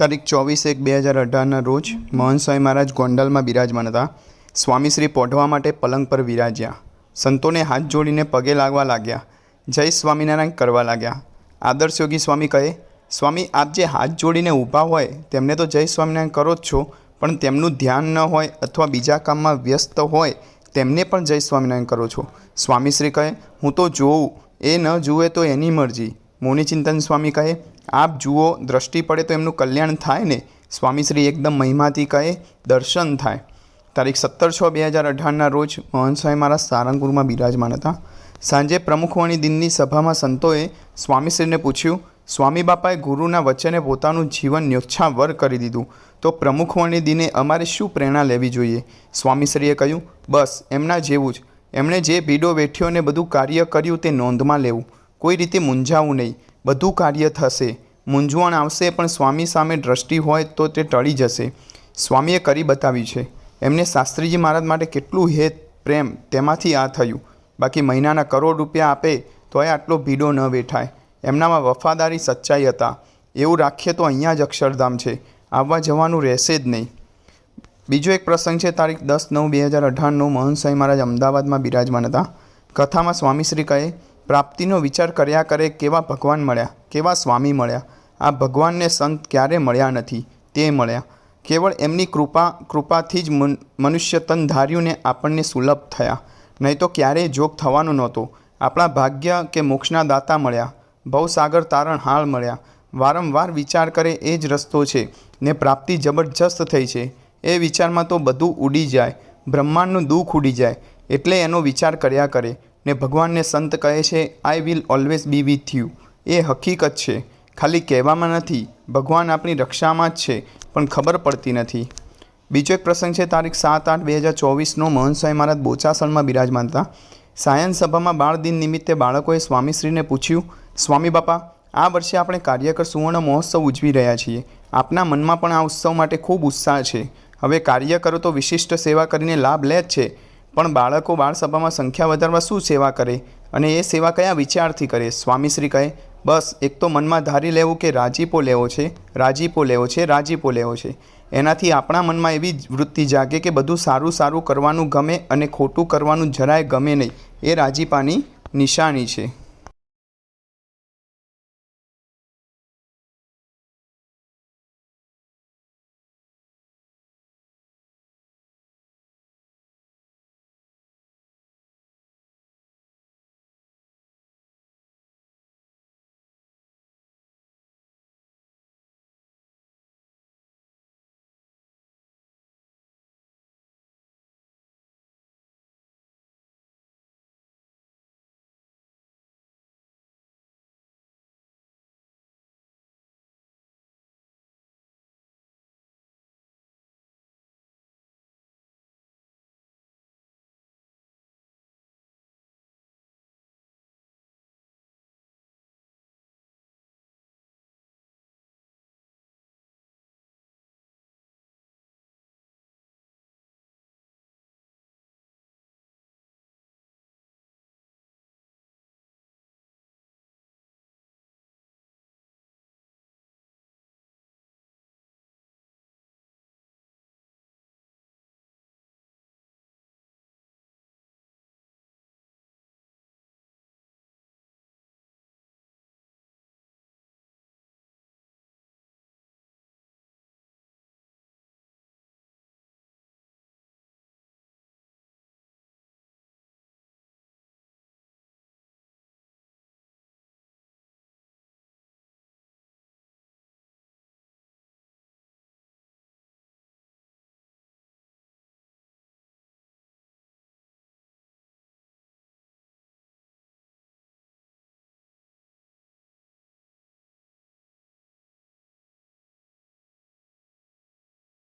તારીખ ચોવીસ એક બે હજાર અઢારના રોજ મહંત સ્વામી મહારાજ ગોંડલમાં બિરાજમાન હતા. સ્વામીશ્રી પોઢવા માટે પલંગ પર વિરાજ્યા. સંતોને હાથ જોડીને પગે લાગવા લાગ્યા. જય સ્વામિનારાયણ કરવા લાગ્યા. આદર્શ યોગી સ્વામી કહે, સ્વામી, આપ જે હાથ જોડીને ઊભા હોય, તેમને તો જય સ્વામિનારાયણ કરો જ છો, પણ તેમનું ધ્યાન ન હોય અથવા બીજા કામમાં વ્યસ્ત હોય, તેમને પણ જય સ્વામિનારાયણ કરો છો. સ્વામીશ્રી કહે, હું તો જોઉં, એ ન જુએ તો એની મરજી. મુનિચિંતન સ્વામી કહે આપ જુઓ, દ્રષ્ટિ પડે તો એમનું કલ્યાણ થાય ને? સ્વામીશ્રી એકદમ મહિમાથી કહે, દર્શન થાય. તારીખ સત્તર છ, બે હજાર અઢારના રોજ મોહન સ્વામી મારા સારંગપુરમાં બિરાજમાન હતા. સાંજે પ્રમુખવાણી દિનની સભામાં સંતોએ સ્વામીશ્રીને પૂછ્યું, સ્વામી બાપાએ ગુરુના વચને પોતાનું જીવન ન્યોછાવર કરી દીધું. તો પ્રમુખવાણી દિને અમારે શું પ્રેરણા લેવી જોઈએ? સ્વામીશ્રીએ કહ્યું, બસ, એમના જેવું જ. એમણે જે ભીડો વેઠ્યો ને બધું કાર્ય કર્યું તે નોંધમાં લેવું. કોઈ રીતે મૂંઝાવું નહીં. બધું કાર્ય થશે. મૂંઝવણ આવશે, પણ સ્વામી સામે દ્રષ્ટિ હોય તો તે ટળી જશે. સ્વામીએ કરી બતાવ્યું છે. એમને શાસ્ત્રીજી મહારાજ માટે કેટલું હેત, પ્રેમ તેમાંથી આ થયું. બાકી મહિનાના કરોડ રૂપિયા આપે તોય આટલો ભીડો ન વેઠાય. એમનામાં વફાદારી સચ્ચાઈ હતા. એવું રાખીએ તો અહીંયા જ અક્ષરધામ છે. આવવા જવાનું રહેશે જ નહીં. બીજો એક પ્રસંગ છે, તારીખ દસ નવ બે હજાર અઢારનો મહંત સાંઈ મહારાજ અમદાવાદમાં બિરાજમાન હતા. કથામાં સ્વામીશ્રી કહે પ્રાપ્તિનો વિચાર કર્યા કરે કેવા ભગવાન મળ્યા, કેવા સ્વામી મળ્યા. આ ભગવાનને સંત ક્યારે મળ્યા નથી, તે મળ્યા. કેવળ એમની કૃપા, કૃપાથી જ મન- મનુષ્ય તન આપણને સુલભ થયા. નહીં તો ક્યારેય જોગ થવાનો નહોતો. આપણા ભાગ્ય કે મોક્ષના દાતા મળ્યા. ભવસાગર તારણ હાળ મળ્યા. વારંવાર વિચાર કરે એ જ રસ્તો છે ને પ્રાપ્તિ જબરજસ્ત થઈ છે. એ વિચારમાં તો બધું ઉડી જાય. બ્રહ્માંડનું દુઃખ ઉડી જાય. એટલે એનો વિચાર કર્યા કરે. ને ભગવાનને સંત કહે છે I will always be with you એ હકીકત છે. ખાલી કહેવામાં નથી, ભગવાન આપણી રક્ષામાં જ છે, પણ ખબર પડતી નથી. બીજો એક પ્રસંગ છે, તારીખ સાત આઠ બે હજાર ચોવીસનો. મહંત સ્વામી મહારાજ બોચાસણમાં બિરાજમાન હતા. સાયન સભામાં બાળ દિન નિમિત્તે બાળકોએ સ્વામીશ્રીને પૂછ્યું, સ્વામી બાપા, આ વર્ષે આપણે કાર્યકર સુવર્ણ મહોત્સવ ઉજવી રહ્યા છીએ. આપના મનમાં પણ આ ઉત્સવ માટે ખૂબ ઉત્સાહ છે. હવે કાર્યકરો તો વિશિષ્ટ સેવા કરીને લાભ લે જ છે. પણ બાળકો બાળસભામાં સંખ્યા વધારવા શું સેવા કરે અને એ સેવા કયા વિચારથી કરે? સ્વામીશ્રી કહે, બસ, એક તો મનમાં ધારી લેવું કે રાજીપો લેવો છે, રાજીપો લેવો છે, રાજીપો લેવો છે. એનાથી આપણા મનમાં એવી વૃત્તિ જાગે કે બધું સારું સારું કરવાનું ગમે અને ખોટું કરવાનું જરાય ગમે નહીં. એ રાજીપાની નિશાની છે.